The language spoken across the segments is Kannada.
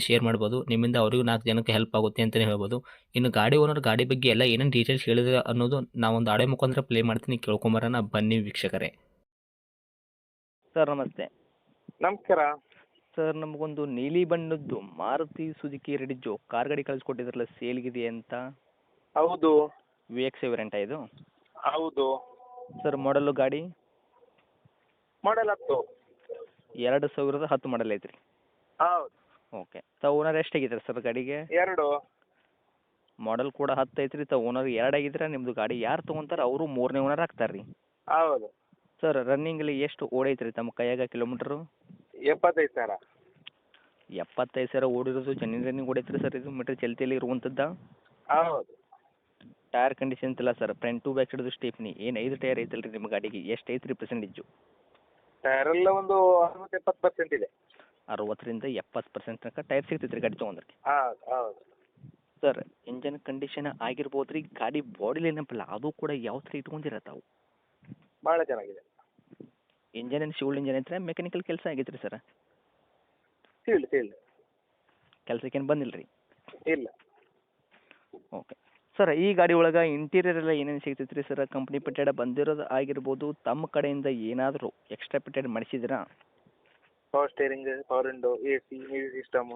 ಶೇರ್ ಮಾಡ್ಬೋದು. ನಿಮ್ಮಿಂದ ಅವರಿಗೂ ನಾಲ್ಕು ಜನಕ್ಕೆ ಹೆಲ್ಪ್ ಆಗುತ್ತೆ ಅಂತಲೇ ಹೇಳ್ಬೋದು. ಇನ್ನು ಗಾಡಿ ಓನರ್ ಗಾಡಿ ಬಗ್ಗೆ ಎಲ್ಲ ಏನೇನು ಡೀಟೇಲ್ಸ್ ಹೇಳಿದ್ರೆ ಅನ್ನೋದು ನಾವೊಂದು ಆಡೆ ಮುಖಾಂತರ ಪ್ಲೇ ಮಾಡ್ತೀನಿ. ಕೇಳ್ಕೊಂಬರೋಣ. ಬನ್ನಿ ವೀಕ್ಷಕರೇ. ಸರ್ ನಮಸ್ತೆ. ನಮಸ್ಕಾರ. ಸರ್ ನಮಗೊಂದು ನೀಲಿ ಬಣ್ಣದ್ದು ಮಾರುತಿ ಸುಜುಕಿ ರೆಡಿಜು ಕಾರ್ ಗಾಡಿ ಕಳಿಸ್ಕೊಟ್ಟಿದ್ರಲ್ಲ ಸೇಲ್ಗಿದೆ ಅಂತ? ಹೌದು. ವಿ ಎಕ್ಸ್ ವೇರಿಯಂಟ ಇದು? ಹೌದು. ಸರ್ ಮಾಡಲು ಗಾಡಿ? ಮಾಡಲ್ ಹತ್ತು. ಎರಡು ಸಾವಿರದ ಹತ್ತು ಮಾಡಲ್ ಐತ್ರಿ. ಹೌದು. ಓಕೆ ತಾವು ಓನರ್ ಎಷ್ಟಾಗಿದ್ದಾರೆ ಸರ್ ಗಾಡಿಗೆ? ಎರಡು. ಮಾಡೆಲ್ ಕೂಡ ಹತ್ತು ಐತ್ರಿ. ತ ಓನರ್ ಎರಡು ಆಗಿದ್ರೆ ನಿಮ್ಮದು ಗಾಡಿ ಯಾರು ತಗೊಂತಾರ ಅವರು ಮೂರನೇ ಓನರ್ ಆಗ್ತಾರೆ ರೀ ಹೌದು ಸರ್ ರನ್ನಿಂಗಲ್ಲಿ ಎಷ್ಟು ಓಡೈತ್ರಿ ತಮ್ಮ ಕೈಯಾಗ ಕಿಲೋಮೀಟರ್ ಎಪ್ಪತ್ತೈದು ಸಾವಿರ. ಎಪ್ಪತ್ತೈದು ಸಾವಿರ ಓಡಿರೋದು ಜನ್ನಿನ ರನ್ನಿಂಗ್ ಓಡೈತ್ರಿ ಸರ್ ಇದು? ಮೀಟ್ರ್ ಚಲ್ತಿಯಲ್ಲಿ ಇರುವಂಥದ್ದು ಹೌದು. ಟೈರ್ ಕಂಡೀಷನ್ ಇಲ್ಲ ಸರ್ ಫ್ರಂಟ್ ಟು ಬ್ಯಾಕ್ ಸೈಡ್ದು ಸ್ಟೇಪ್ನಿ ಏನು ಐದು ಟೈರ್ ಐತಲ್ರಿ ನಿಮ್ಮ ಗಾಡಿಗೆ? ಎಷ್ಟು ಐತ್ರಿ ಪರ್ಸೆಂಟೇಜು ಟೈರ್ ಎಲ್ಲ ಒಂದು ಅರವತ್ತು ಎಪ್ಪತ್ತು ಪರ್ಸೆಂಟ್ ಇದೆ. ಅರವತ್ತರಿಂದ ಎಪ್ಪತ್ತು ಪರ್ಸೆಂಟ್ ತನಕ ಟೈರ್ ಸಿಗ್ತೈತೆ ರೀ ಗಾಡಿ ತೊಗೊಂಡ್ರೆ. ಹೌದು ಹೌದು. ಸರ್ ಇಂಜನ್ ಕಂಡೀಷನ್ ಆಗಿರ್ಬೋದು ರೀ ಗಾಡಿ ಬಾಡಿ ಏನಪ್ಪಲ್ಲ ಅದು ಕೂಡ ಯಾವ ಥರ ಇಟ್ಕೊಂಡಿರ ತಾವು? ಭಾಳ ಚೆನ್ನಾಗಿದೆ. ಇಂಜನ್ ಏನು ಶಿವಳ್ ಇಂಜನ್ ಐತ್ರಿ ಮೆಕ್ಯಾನಿಕಲ್ ಕೆಲಸ ಆಗೈತೆ ರೀ ಸರ್ ಕೆಲಸಕ್ಕೇನು ಬಂದಿಲ್ಲ ರೀ ಇಲ್ಲ. ಓಕೆ ಸರ್ ಈ ಗಾಡಿ ಒಳಗೆ ಇಂಟೀರಿಯರ್ ಎಲ್ಲ ಏನೇನು ಸಿಗ್ತೈತೆ ರೀ ಸರ್ ಕಂಪ್ನಿ ಪಿಟೆಡ್ ಬಂದಿರೋದು ಆಗಿರ್ಬೋದು ತಮ್ಮ ಕಡೆಯಿಂದ ಏನಾದರೂ extra fitted ಮಾಡಿಸಿದ್ರಾ power steering power window A C music system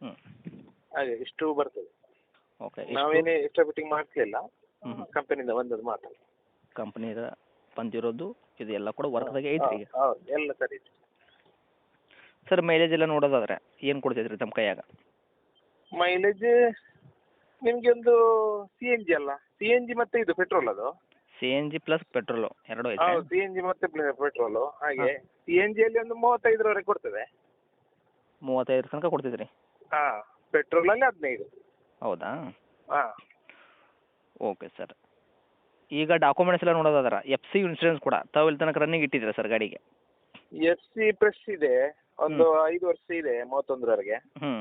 ಹ್ಞೂ ಹಾಗೆ ಇಷ್ಟು ಬರ್ತದೆ. ಓಕೆ ನಾವೇನೇ ಎಕ್ಸ್ಟ್ರಾ ಫಿಟ್ಟಿಂಗ್ ಮಾಡಿಸಲಿಲ್ಲ ಕಂಪನಿಯಿಂದ ಬಂದದ್ದು ಮಾತ್ರ. ಕಂಪ್ನಿದ ಬಂದಿರೋದು ಇದು ಎಲ್ಲ ಕೂಡ ವರ್ಕ್ದಾಗೆ ಐತೆ ಈಗ. ಹೌದು ಎಲ್ಲ ಸರಿ ಇದೆ ಸರ್ ಮೈಲೇಜ್ ಎಲ್ಲ ನೋಡೋದಾದ್ರೆ ಏನು ಕೊಡ್ತೈತೆ ರೀ ತಮ್ಮ ಕೈಯಾಗ? ಮೈಲೇಜ್ ನಿಮಗೆ ಒಂದು ಸಿ ಎನ್ ಜಿ ಅಲ್ಲ. ಸಿ ಎನ್ ಜಿ ಮತ್ತು ಇದು ಪೆಟ್ರೋಲ್ ಅದು. C N G plus petrol ಎರಡು ಐತೆ. ಹೌದು ಸಿ ಎನ್ ಜಿ ಮತ್ತೆ ಪೆಟ್ರೋಲು ಹಾಗೆ ಸಿ ಎನ್ ಜಿಯಲ್ಲಿ ಒಂದು ಮೂವತ್ತೈದರವರೆಗೆ ಕೊಡ್ತದೆ. ಮೂವತ್ತೈದರ ತನಕ ಕೊಡ್ತಿದ್ರಿ? ಹಾ ಪೆಟ್ರೋಲಲ್ಲಿ ಹದಿನೈದು. ಹೌದಾ? ಹಾಂ. Okay sir. ಈಗ ಡಾಕ್ಯುಮೆಂಟ್ಸ್ ಎಲ್ಲ ನೋಡೋದಾದ್ರೆ ಎಫ್ ಸಿ ಇನ್ಸೂರೆನ್ಸ್ ಕೂಡ ತಾವು ಇಲ್ಲಿ ತನಕ ರನ್ನಿಂಗ್ ಇಟ್ಟಿದ್ದೀರಾ ಸರ್ ಗಾಡಿಗೆ? ಎಫ್ ಸಿ ಪ್ರೆಸ್ ಇದೆ. ಒಂದು ಐದು ವರ್ಷ ಇದೆ ಮೂವತ್ತೊಂದರವರೆಗೆ. ಹ್ಞೂ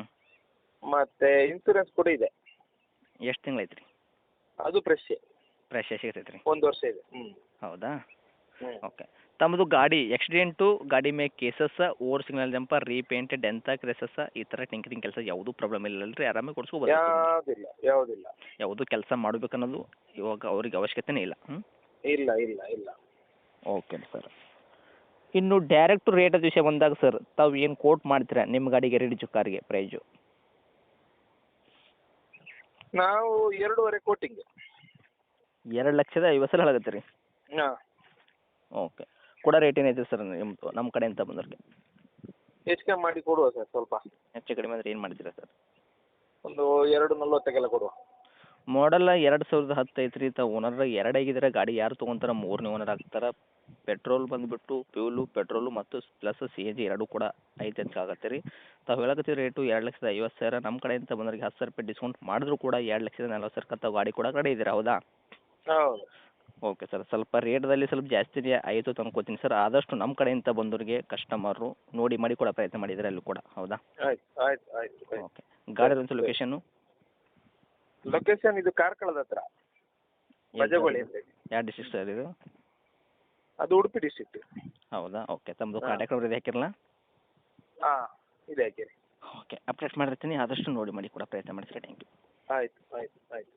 ಮತ್ತೆ ಇನ್ಸೂರೆನ್ಸ್ ಕೂಡ ಇದೆ. ಎಷ್ಟು ತಿಂಗಳು ಐತ್ರಿ? ಅದು ಫ್ರೆಶ್ ಫ್ರೆಶ್ ಸಿಗ್ತೈತೆ ರೀ ಒಂದು ವರ್ಷ ಇದೆ. ಹ್ಞೂ ಹೌದಾ? ಓಕೆ ತಮ್ಮದು ಗಾಡಿ ಆಕ್ಸಿಡೆಂಟು ಗಾಡಿ ಮೇಲೆ cases over signal jump repaint dent creases ಈ ಥರ ಟಿಂಕರಿಂಗ್ ಕೆಲಸ ಯಾವುದೂ ಪ್ರಾಬ್ಲಮ್ ಇಲ್ಲ ರೀ ಆರಾಮಾಗಿ ಕೊಡ್ಸ್ಕೊಬೋದು ಯಾವುದಿಲ್ಲ ಯಾವುದಿಲ್ಲ. ಯಾವುದು ಕೆಲಸ ಮಾಡಬೇಕನ್ನೋದು ಇವಾಗ ಅವ್ರಿಗೆ ಅವಶ್ಯಕತೆನೇ ಇಲ್ಲ. ಹ್ಞೂ ಇಲ್ಲ ಇಲ್ಲ ಇಲ್ಲ. ಓಕೆ ಸರ್ ಇನ್ನು ಡೈರೆಕ್ಟ್ ರೇಟ್ ವಿಷಯ ಬಂದಾಗ ಸರ್ ತಾವು ಏನು ಕೋಟ್ ಮಾಡ್ತೀರಾ ನಿಮ್ಮ ಗಾಡಿಗೆ ರೆಡಿ ಕಾರ್ಗೆ ಪ್ರೈಜು ನಾವು ಎರಡೂವರೆ ಕೋಟಿಂಗ್ ಎರಡು ಲಕ್ಷದ ಐವತ್ತು ಸಲ ಹೇಳಾಗತ್ತೆ ರೀ. ಹಾಂ. ಓಕೆ ಕೊಡೋ ರೇಟ್ ಏನೈತೆ ಸರ್ ನಿಮ್ಮದು ನಮ್ಮ ಕಡೆಯಿಂದ ಬಂದವ್ರಿಗೆ ಹೆಚ್ಚು ಕಮ್ಮಿ ಮಾಡಿ ಕೊಡುವ ಸರ್ ಸ್ವಲ್ಪ. ಹೆಚ್ಚು ಕಡಿಮೆ ಅಂದರೆ ಏನು ಮಾಡ್ತೀರಾ ಸರ್ ಒಂದು ಎರಡು ನಲ್ವತ್ತಕ್ಕೆಲ್ಲ ಕೊಡುವ. ಮಾಡಲ್ಲ ಎರಡು ಸಾವಿರದ ಹತ್ತು ಐತ್ರಿ ತಾವು ಓನರ್ ಎರಡು ಆಗಿದ್ರೆ ಗಾಡಿ ಯಾರು ತೊಗೊಂತಾರ ಮೂರನೇ ಓನರ್ ಆಗ್ತಾರೆ. ಪೆಟ್ರೋಲ್ ಬಂದುಬಿಟ್ಟು ಫ್ಯೂಲು ಪೆಟ್ರೋಲು ಮತ್ತು ಪ್ಲಸ್ ಸಿ ಎನ್ ಜಿ ಎರಡೂ ಕೂಡ ಐತೆ ಅಂತ ಆಗತ್ತೆ ರೀ. ತಾವು ಹೇಳಕತ್ತಿ ರೇಟು ಎರಡು ಲಕ್ಷದ ಐವತ್ತು ಸಾವಿರ ನಮ್ಮ ಕಡೆಯಿಂದ ಬಂದ್ರಿಗೆ ಹತ್ತು ಸಾವಿರ ರೂಪಾಯಿ ಡಿಸ್ಕೌಂಟ್ ಮಾಡಿದ್ರು ಕೂಡ ಎರಡು ಲಕ್ಷದ ನಲ್ವತ್ತು ಸಾವಿರಕ್ಕೆ ತಾವು ಗಾಡಿ ಕೂಡ ಕಡೆ ಇದ್ದೀರಾ ಹೌದಾ? ಹೌದು. ಓಕೆ ಸರ್ ಸ್ವಲ್ಪ ರೇಟ್ದಲ್ಲಿ ಸ್ವಲ್ಪ ಜಾಸ್ತಿನೇ ಆಯಿತು ತಂದ್ಕೊತೀನಿ ಸರ್. ಆದಷ್ಟು ನಮ್ಮ ಕಡೆಯಿಂದ ಬಂದವರಿಗೆ ಕಸ್ಟಮರು ನೋಡಿ ಮಾಡಿ ಕೊಡೋ ಪ್ರಯತ್ನ ಮಾಡಿದರೆ ಅಲ್ಲೂ ಕೂಡ ಹೌದಾ? ಆಯ್ತು ಆಯ್ತು ಆಯ್ತು ಆಯ್ತು. ಓಕೆ. ಗಾಡಿ ಒಂದು ಲೊಕೇಶನ್ನು ಲೊಕೇಶನ್ ಇದು ಕಾರ್ಕಳದ ಹತ್ರ ಬಜಗೋಳಿ ಅಂತ ಹೇಳಿ. ಯಾವ ಡಿಸ್ಟ್ರಿಕ್ಟ್ ಸರ್ ಇದು? ಅದು ಉಡುಪಿ ಡಿಸ್ಟ್ರಿಕ್ಟ್ ಹೌದಾ? ಓಕೆ ತಮ್ಮದು ಹಾ. ಕಾಂಟ್ಯಾಕ್ಟ್ ನಂಬರ್ ಇದೆ ಹಾಕಿರಲ್ಲ? ಹಾಂ ಇದೆ ಹಾಕಿ ಓಕೆ ಅಪ್ಡೇಟ್ ಮಾಡಿರ್ತೀನಿ ಆದಷ್ಟು ನೋಡಿ ಮಾಡಿ ಕೊಡೋ ಪ್ರಯತ್ನ ಮಾಡ್ತೀರಾ ಥ್ಯಾಂಕ್ ಯು ಆಯ್ತು ಆಯ್ತು ಆಯ್ತು.